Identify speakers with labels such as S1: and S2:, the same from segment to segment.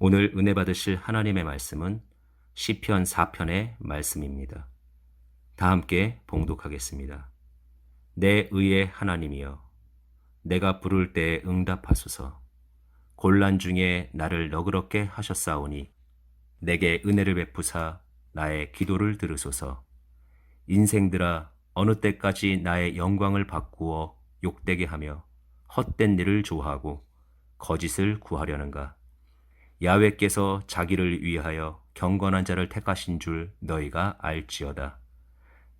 S1: 오늘 은혜 받으실 하나님의 말씀은 시편 4편의 말씀입니다. 다 함께 봉독하겠습니다. 내 의의 하나님이여 내가 부를 때 응답하소서 곤란 중에 나를 너그럽게 하셨사오니 내게 은혜를 베푸사 나의 기도를 들으소서 인생들아 어느 때까지 나의 영광을 바꾸어 욕되게 하며 헛된 일을 좋아하고 거짓을 구하려는가 야외께서 자기를 위하여 경건한 자를 택하신 줄 너희가 알지어다.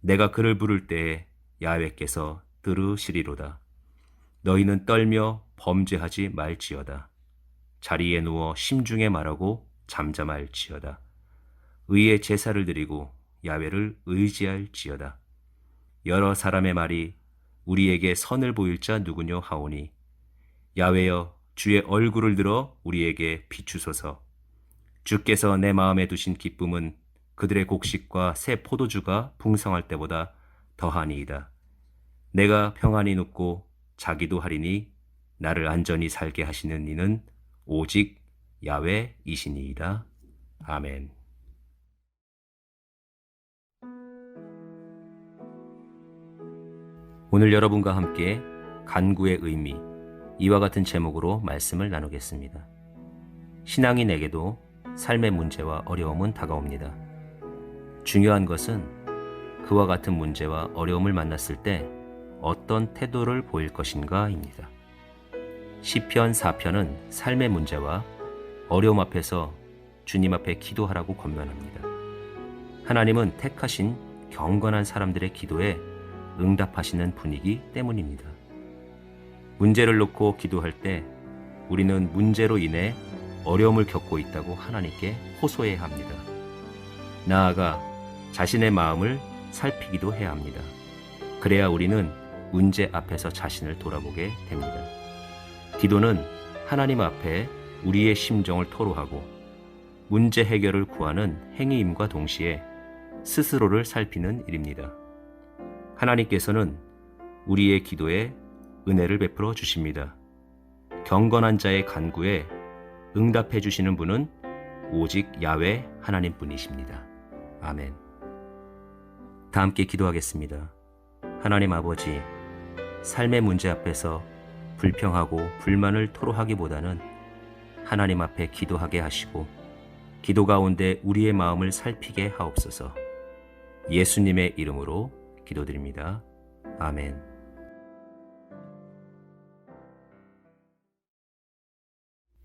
S1: 내가 그를 부를 때에 야외께서 들으시리로다. 너희는 떨며 범죄하지 말지어다. 자리에 누워 심중에 말하고 잠잠할지어다. 의의 제사를 드리고 야외를 의지할지어다. 여러 사람의 말이 우리에게 선을 보일 자 누구뇨 하오니 야외여 주의 얼굴을 들어 우리에게 비추소서. 주께서 내 마음에 두신 기쁨은 그들의 곡식과 새 포도주가 풍성할 때보다 더하니이다. 내가 평안히 눕고 자기도 하리니 나를 안전히 살게 하시는 이는 오직 야외이시니이다. 아멘. 오늘 여러분과 함께 간구의 의미, 이와 같은 제목으로 말씀을 나누겠습니다. 신앙인에게도 삶의 문제와 어려움은 다가옵니다. 중요한 것은 그와 같은 문제와 어려움을 만났을 때 어떤 태도를 보일 것인가입니다. 시편 4편은 삶의 문제와 어려움 앞에서 주님 앞에 기도하라고 권면합니다. 하나님은 택하신 경건한 사람들의 기도에 응답하시는 분이기 때문입니다. 문제를 놓고 기도할 때 우리는 문제로 인해 어려움을 겪고 있다고 하나님께 호소해야 합니다. 나아가 자신의 마음을 살피기도 해야 합니다. 그래야 우리는 문제 앞에서 자신을 돌아보게 됩니다. 기도는 하나님 앞에 우리의 심정을 토로하고 문제 해결을 구하는 행위임과 동시에 스스로를 살피는 일입니다. 하나님께서는 우리의 기도에 은혜를 베풀어 주십니다. 경건한 자의 간구에 응답해 주시는 분은 오직 야외 하나님 뿐이십니다. 아멘. 다 함께 기도하겠습니다. 하나님 아버지, 삶의 문제 앞에서 불평하고 불만을 토로하기보다는 하나님 앞에 기도하게 하시고 기도 가운데 우리의 마음을 살피게 하옵소서. 예수님의 이름으로 기도드립니다. 아멘.